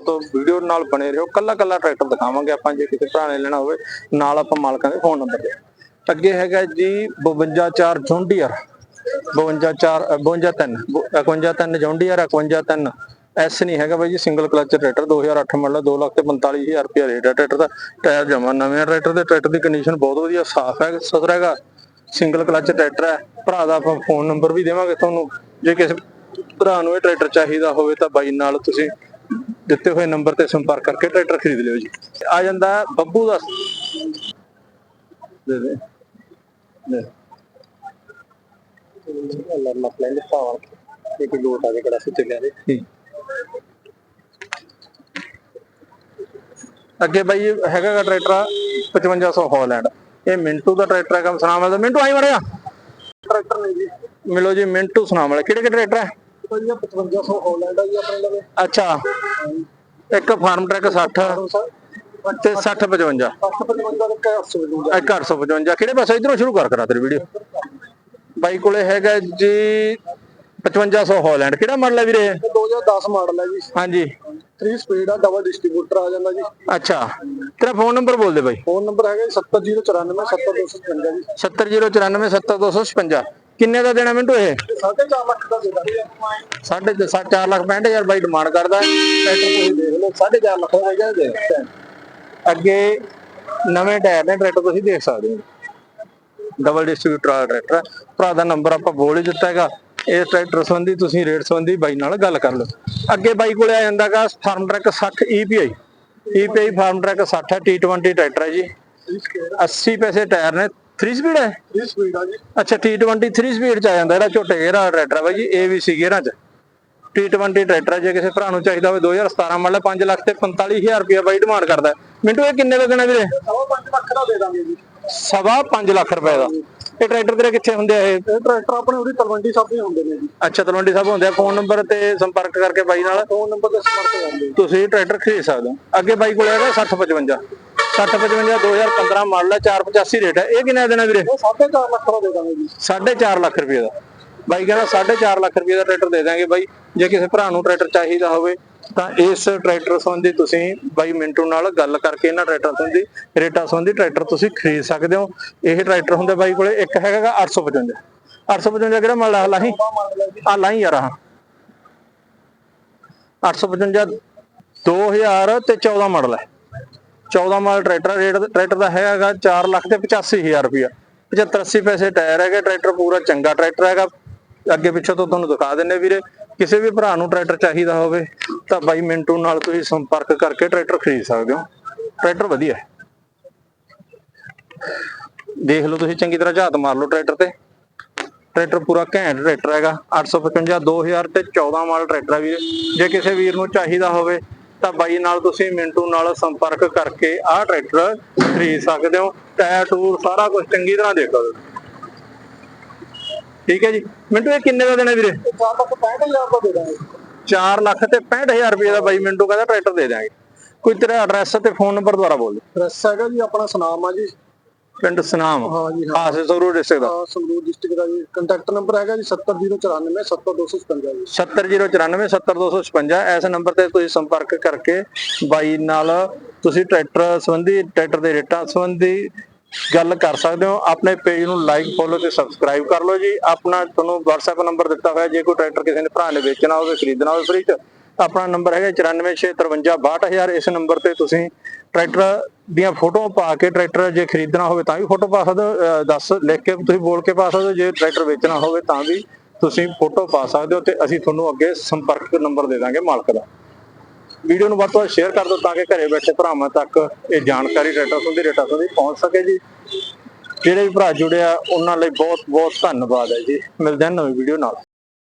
ਤੋਂ ਵੀਡੀਓ ਨਾਲ ਬਣੇ ਰਹੋ। ਕੱਲਾ ਕੱਲਾ ਟਰੈਕਟਰ ਦਿਖਾਵਾਂਗੇ ਆਪਾਂ, ਜੇ ਕਿਸੇ ਭਰਾ ਨੇ ਲੈਣਾ ਹੋਵੇ। ਨਾਲ ਆਪਾਂ ਮਾਲਕਾਂ ਦੇ ਫੋਨ ਨੰਬਰ ਦੇ ਅੱਗੇ ਹੈਗਾ ਜੀ 524 ਜੌਂਡੀਅਰ 524 523 523 ਜੌਂਡੀਅਰ 523 ਐਸ ਨਹੀਂ ਹੈਗਾ ਬਾਈ ਜੀ single clutch tractor 2008 model 2 lakh ਤੇ 45000 ਰੁਪਏ ਰੇਟ ਹੈ ਟਰੈਕਟਰ ਦਾ। ਟਾਇਰ ਜਮਾ ਨਵੇਂ ਆ ਟਰੈਕਟਰ ਦੇ। ਟਰੈਕਟਰ ਦੀ ਕੰਡੀਸ਼ਨ ਬਹੁਤ ਵਧੀਆ, ਸਾਫ਼ ਹੈ, ਸੁਥਰਾ ਹੈਗਾ। ਸਿੰਗਲ ਕਲਚ ਟਰੈਕਟਰ ਹੈ। ਭਰਾ ਦਾ ਆਪਾਂ ਫੋਨ ਨੰਬਰ ਵੀ ਦੇਵਾਂਗੇ ਤੁਹਾਨੂੰ। ਜੇ ਕਿਸੇ ਭਰਾ ਨੂੰ ਇਹ ਟਰੈਕਟਰ ਚਾਹੀਦਾ ਹੋਵੇ ਤਾਂ ਬਾਈ ਨਾਲ ਤੁਸੀਂ ਦਿੱਤੇ ਹੋਏ ਨੰਬਰ ਤੇ ਸੰਪਰਕ ਕਰਕੇ ਟਰੈਕਟਰ ਖਰੀਦ ਲਿਓ ਜੀ। ਆ ਜਾਂਦਾ ਹੈ ਬੱਬੂ ਦਾ ਦੇ ਦੇ ਦੇ। ਅੱਲਾ ਅੱਲਾ ਪਲਾਨ ਪਾਵਰ ਇੱਕ ਲੋਟ ਆ ਜਿਹੜਾ ਸੁੱਤੇ ਲਿਆ ਦੇ। ਅੱਗੇ ਬਾਈ ਇਹ ਹੈਗਾ ਗਾ ਟਰੈਕਟਰ 5500 ਹਾਲੈਂਡ ਇਹ ਮਿੰਟੂ ਦਾ ਟਰੈਕਟਰ ਹੈਗਾ ਸੁਨਾਮ ਵਾਲਾ। ਮਿੰਟੂ ਆਈ ਮੜਿਆ ਟਰੈਕਟਰ ਨਹੀਂ ਜੀ। ਮਿਲੋ ਜੀ ਮਿੰਟੂ ਸੁਨਾਮ ਵਾਲਾ। ਕਿਹੜੇ ਕਿਹੜੇ ਟਰੈਕਟਰ ਹੈ ਭਾਜੀ 5500 ਹਾਲੈਂਡ ਆ ਜੀ ਆਪਣੇ ਲਵੇ। ਅੱਛਾ। ਇੱਕ ਫਾਰਮ ਟਰੈਕ 60 ਤੇ 60 55 855 ਦੇ 855 ਇੱਕ 855 ਕਿਹੜੇ ਪਾਸੇ? ਇਧਰੋਂ ਸ਼ੁਰੂ ਕਰ ਕਰਾ ਤੇਰੀ ਵੀਡੀਓ। ਬਾਈ ਕੋਲੇ ਹੈਗਾ ਜੀ 5500 ਹਾਲੈਂਡ। ਕਿਹੜਾ ਮਾਡਲ ਹੈ ਵੀਰੇ? ਇਹ? ਇਹ 2010 ਮਾਡਲ ਹੈ ਜੀ। ਹਾਂਜੀ। 3 ਸਪੀਡ ਆ ਡਬਲ ਡਿਸਟ੍ਰੀਬਿਊਟਰ ਆ ਜਾਂਦਾ ਜੀ। ਅੱਛਾ। ਤੇਰਾ ਫੋਨ ਨੰਬਰ ਬੋਲ ਦੇ ਬਾਈ। ਫੋਨ ਨੰਬਰ ਹੈਗਾ ਜੀ 70094 70255 ਜੀ। 70094 70256 ਕਿੰਨੇ ਦਾ ਦੇਣਾ ਮਿੰਟੂ ਇਹ? 4.5 ਲੱਖ ਦਾ ਦੇ ਦਾਂਗੇ। ਸਾਢੇ 4 ਲੱਖ 65000 ਬਾਈ ਡਿਮਾਂਡ ਕਰਦਾ। ਹੈ। ਟਰੈਕਟਰ ਤੁਸੀਂ ਦੇਖ ਲਓ 4.5 ਲੱਖ ਦਾ ਹੈਗਾ ਦੇ ਅੱਗੇ ਨਵੇਂ ਟਾਇਰ ਨੇ ਟਰੈਕਟਰ ਤੁਸੀਂ ਦੇਖ ਸਕਦੇ ਹੋ। ਡਬਲ ਡਿਸਟ੍ਰੀਬਿਊਟਰ ਵਾਲਾ ਟਰੈਕਟਰ। ਭਰਾ ਦਾ ਨੰਬਰ ਆਪਾਂ ਬੋਲ ਹੀ ਦਿੱਤਾ ਹੈਗਾ। ਇਸ ਟਰੈਕਟਰ ਸੰਬੰਧੀ ਤੁਸੀਂ ਰੇਟ ਸੰਬੰਧੀ ਬਾਈ ਨਾਲ ਗੱਲ ਕਰ ਲਓ। ਅੱਗੇ ਬਾਈ ਕੋਲੇ ਆ ਜਾਂਦਾਗਾ Farmtrac 60 EPI EPI Farmtrac 60 ਹੈ। T20 ਟਰੈਕਟਰ ਹੈ ਜੀ। 80 ਪੈਸੇ ਟਾਇਰ ਨੇ। 3 ਸਪੀਡ ਹੈ? 3 ਸਪੀਡ ਆ ਜੀ। ਅੱਛਾ T20 3 ਸਪੀਡ ਚ ਆ ਜਾਂਦਾ ਇਹਦਾ ਝੋਟੇ ਗੇਅਰ ਵਾਲਾ ਟਰੈਕਟਰ ਬਾਈ ਜੀ ABC ਗੇਅਰਾਂ ਚ। T20 ਟਰੈਕਟਰ ਜੇ ਕਿਸੇ ਭਰਾ ਨੂੰ ਚਾਹੀਦਾ ਹੋਵੇ 2017 ਮਾਡਲ 5 ਲੱਖ ਤੇ 45000 ਰੁਪਏ ਬਾਈ ਡਿਮਾਂਡ ਕਰਦਾ। ਮਿੰਟੂ ਇਹ ਕਿੰਨੇ ਦਾ ਦੇਣਾ ਵੀਰੇ? ਸਵਾ 5 ਲੱਖ ਦਾ ਦੇ ਦਾਂਗੇ ਜੀ। ਸਵਾ 5 ਲੱਖ ਰੁਪਏ ਦਾ। ਇਹ ਟਰੈਕਟਰ ਤੇਰੇ ਕਿੱਥੇ ਹੁੰਦੇ ਆ ਇਹ? ਇਹ ਟਰੈਕਟਰ ਆਪਣੇ ਉਹਦੀ ਤਲਵੰਡੀ ਸਾਹਿਬ ਦੇ ਹੁੰਦੇ ਨੇ ਜੀ। ਅੱਛਾ ਤਲਵੰਡੀ ਸਾਹਿਬ ਹੁੰਦੇ ਆ। ਫੋਨ ਨੰਬਰ ਤੇ ਸੰਪਰਕ ਕਰਕੇ ਬਾਈ ਨਾਲ ਫੋਨ ਨੰਬਰ ਤੇ ਸੰਪਰਕ ਕਰ ਲਿਓ। ਤੁਸੀਂ ਟਰੈਕਟਰ ਖਰੀਦ ਸਕਦੇ ਹੋ। ਅੱਗੇ ਬਾਈ ਕੋਲ ਹੈਗਾ 6055 6055 2015 ਮਾਡਲ ਹੈ 485 ਰੇਟ ਹੈ। ਇਹ ਕਿੰਨਾ ਦੇਣਾ ਵੀਰੇ? ਇਹ 4.5 ਲੱਖ ਦਾ ਦੇ ਦਾਂਗੇ ਜੀ। 4.5 ਲੱਖ ਰੁਪਏ ਦਾ। ਬਾਈ ਕਹਿੰਦਾ 4.5 ਲੱਖ ਰੁਪਏ ਦਾ ਟਰੈਕਟਰ ਦੇ ਦਾਂਗੇ ਬਾਈ। ਜੇ ਕਿਸੇ ਭਰਾ ਨੂੰ ਟਰੈਕਟਰ ਚਾਹੀਦਾ ਹੋਵੇ ਤਾਂ ਇਸ ਟਰੈਕਟਰ ਸੰਬੰਧੀ ਤੁਸੀਂ ਬਾਈ ਮਿੰਟੂ ਨਾਲ ਗੱਲ ਕਰਕੇ ਇਹਨਾਂ ਟਰੈਕਟਰ ਸੰਬੰਧੀ ਰੇਟਾਂ ਸੰਬੰਧੀ ਟਰੈਕਟਰ ਤੁਸੀਂ ਖਰੀਦ ਸਕਦੇ ਹੋ। ਇਹ ਟਰੈਕਟਰ ਹੁੰਦਾ ਬਾਈ ਕੋਲੇ ਇੱਕ ਹੈਗਾ 855 855 ਕਿਹੜਾ ਮਾਡਲ ਆ? ਲਾਹੀ? ਆ ਲਾਹੀ ਯਾਰ ਆਹ। 855 2000 ਤੇ 14 ਮਾਡਲ ਹੈ। 14 ਮਾਡਲ ਟਰੈਕਟਰ ਰੇਟ ਟਰੈਕਟਰ ਦਾ ਹੈਗਾ 4 ਲੱਖ ਤੇ 85000 ਰੁਪਇਆ। 75 80 ਪੈਸੇ ਟਾਇਰ ਹੈਗਾ, ਟਰੈਕਟਰ ਪੂਰਾ ਚੰਗਾ ਟਰੈਕਟਰ ਹੈਗਾ। ਅੱਗੇ ਪਿੱਛੇ ਤੋਂ ਤੁਹਾਨੂੰ ਦਿਖਾ ਦਿੰਨੇ ਵੀਰੇ, ਕਿਸੇ ਵੀ ਭਰਾ ਨੂੰ ਟਰੈਕਟਰ ਚਾਹੀਦਾ ਹੋਵੇ, ਤਾਂ ਬਾਈ ਮਿੰਟੂ ਨਾਲ ਤੁਸੀਂ ਸੰਪਰਕ ਕਰਕੇ ਟਰੈਕਟਰ ਖਰੀਦ ਸਕਦੇ ਹੋ। ਟਰੈਕਟਰ ਵਧੀਆ ਹੈ। ਦੇਖ ਲਓ ਤੁਸੀਂ ਚੰਗੀ ਤਰ੍ਹਾਂ ਝਾਤ ਮਾਰ ਲਓ ਟਰੈਕਟਰ ਤੇ। ਟਰੈਕਟਰ ਪੂਰਾ ਘੈਂਟ ਟਰੈਕਟਰ ਹੈਗਾ 855 2000 ਤੇ 14 ਮਾਡਲ ਟਰੈਕਟਰ ਹੈ ਵੀਰੇ। ਜੇ ਕਿਸੇ ਵੀਰ ਨੂੰ ਚਾਹੀਦਾ ਹੋਵੇ ਤਾਂ ਬਾਈ ਨਾਲ ਤੁਸੀਂ ਮਿੰਟੂ ਨਾਲ ਸੰਪਰਕ ਕਰਕੇ ਆਹ ਟਰੈਕਟਰ ਖਰੀਦ ਸਕਦੇ ਹੋ। ਟਾਇਰ ਟੂਰ ਸਾਰਾ ਕੁਝ ਚੰਗੀ ਤਰ੍ਹਾਂ ਦੇਖੋ ਠੀਕ ਹੈ ਜੀ। ਮਿੰਟੂ, ਇਹ ਕਿੰਨੇ ਦਾ ਦੇਣਾ ਵੀਰੇ? 4 ਲੱਖ 65000 ਦਾ ਦੇ ਦਾਂਗੇ 4 ਲੱਖ ਤੇ 65000 ਰੁਪਏ ਦਾ ਬਾਈ ਮਿੰਟੂ ਕਹਿੰਦਾ ਟਰੈਕਟਰ ਦੇ ਦਿਆਂਗੇ। ਕੋਈ ਤੇਰਾ ਐਡਰੈਸ ਤੇ ਫੋਨ ਨੰਬਰ ਦੁਆਰਾ ਬੋਲ। ਐਡਰੈਸ ਹੈਗਾ ਜੀ, ਆਪਣਾ ਸੁਨਾਮ ਆ ਜੀ। ਪਿੰਡ ਸਨਾਮ ਹਾਂ ਜੀ ਹਾਂ। ਡਿਸਟ੍ਰਿਕਟ ਦਾ। ਸੰਗਰੂਰ ਡਿਸਟ੍ਰਿਕਟ ਦਾ ਜੀ। ਕੰਟੈਕਟ ਨੰਬਰ ਹੈਗਾ ਜੀ 70094 70255 ਜੀ। 70094 70256 ਇਸ ਨੰਬਰ ਤੇ ਤੁਸੀਂ ਸੰਪਰਕ ਕਰਕੇ ਬਾਈ ਨਾਲ ਤੁਸੀਂ ਟਰੈਕਟਰ ਸੰਬੰਧੀ ਟਰੈਕਟਰ ਦੇ ਰੇਟਾਂ ਸੰਬੰਧੀ ਗੱਲ ਕਰ ਸਕਦੇ ਹੋ। ਆਪਣੇ ਪੇਜ ਨੂੰ ਲਾਈਕ ਫੋਲੋ ਤੇ ਸਬਸਕ੍ਰਾਈਬ ਕਰ ਲਓ ਜੀ। ਆਪਣਾ ਤੁਹਾਨੂੰ WhatsApp ਨੰਬਰ ਦਿੱਤਾ ਹੋਇਆ। ਜੇ ਕੋਈ ਟਰੈਕਟਰ ਕਿਸੇ ਨੇ ਭਰਾ ਨੇ ਵੇਚਣਾ ਹੋਵੇ ਖਰੀਦਣਾ ਹੋਵੇ ਫ੍ਰੀ ਚ ਆਪਣਾ ਨੰਬਰ ਹੈਗਾ 946556262000 ਇਸ ਨੰਬਰ ਤੇ ਤੁਸੀਂ ਟਰੈਕਟਰ ਦੀਆਂ ਫੋਟੋਆਂ ਪਾ ਕੇ ਟਰੈਕਟਰ ਜੇ ਖਰੀਦਣਾ ਹੋਵੇ ਤਾਂ ਵੀ ਫੋਟੋ ਪਾ ਸਕਦੇ ਹੋ। ਅਹ ਦੱਸ, ਲਿਖ ਕੇ ਤੁਸੀਂ ਬੋਲ ਕੇ ਪਾ ਸਕਦੇ ਹੋ। ਜੇ ਟਰੈਕਟਰ ਵੇਚਣਾ ਹੋਵੇ ਤਾਂ ਵੀ ਤੁਸੀਂ ਫੋਟੋ ਪਾ ਸਕਦੇ ਹੋ ਤੇ ਅਸੀਂ ਤੁਹਾਨੂੰ ਅੱਗੇ ਸੰਪਰਕ ਨੰਬਰ ਦੇ ਦਾਂਗੇ ਮਾਲਕ ਦਾ। ਵੀਡੀਓ ਨੂੰ ਵੱਧ ਤੋਂ ਵੱਧ ਸ਼ੇਅਰ ਕਰ ਦਿਓ ਤਾਂ ਕਿ ਘਰੇ ਬੈਠੇ ਭਰਾਵਾਂ ਤੱਕ ਇਹ ਜਾਣਕਾਰੀ ਰੇਟਾਂ ਸੰਬੰਧੀ ਰੇਟਾਂ ਸੰਬੰਧੀ ਪਹੁੰਚ ਸਕੇ ਜੀ। ਜਿਹੜੇ ਵੀ ਭਰਾ ਜੁੜਿਆ, ਉਹਨਾਂ ਲਈ ਬਹੁਤ ਬਹੁਤ ਧੰਨਵਾਦ ਹੈ ਜੀ। ਮਿਲਦੇ ਹਾਂ ਨਵੀਂ ਵੀਡੀਓ ਨਾਲ।